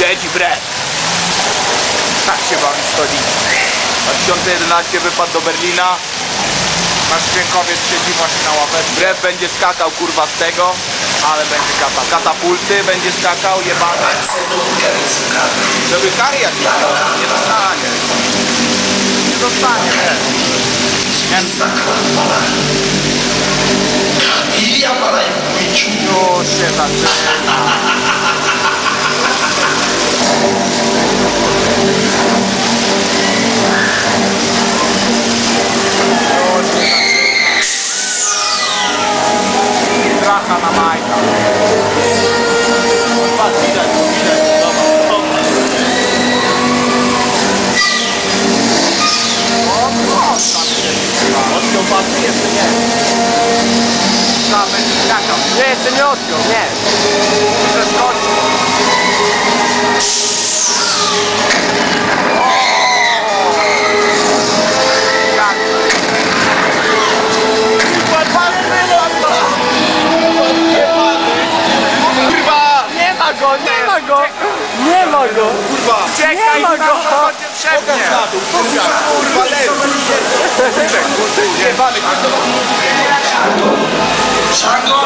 Siedzi brew. Tak się bawi stoli. 2011 wypadł do Berlina. Nasz dźwiękowiec siedzi właśnie na ławeczce. Brew będzie skakał kurwa z tego, ale będzie kata. Katapulty będzie skakał, jebane. Żeby kary jakieś miał, nie dostanie. Nie dostanie, wiesz. I ja pana Wójciu. Już się zaczyna. Majta. Patrz, widać, widać. Dobra, dobra. O. Odciął pasy, jeszcze nie. Trzeba. Nie, jeszcze nie odciął, nie. Przeskoczył. Go! Nie ma go! Kurwa! Czekaj, nie ma go! Będzie wszędzie! Kurwa, leży! Jebany, Czego? Ja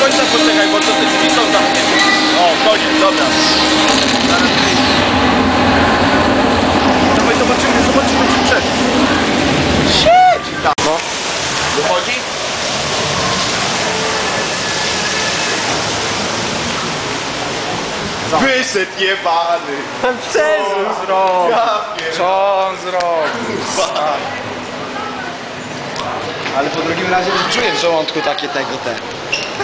końca poczekać, bo to te drzwi są zamknięte. O, koniec, dobra. Zaraz. Dawaj, zobaczymy, zobaczymy, czy przeszedł. Siedzi tam, no. Wychodzi? Wyszedł jebany. Przeżył zrobił. Co on zrobił? Ale po drugim razie już czuję w żołądku takie tego te.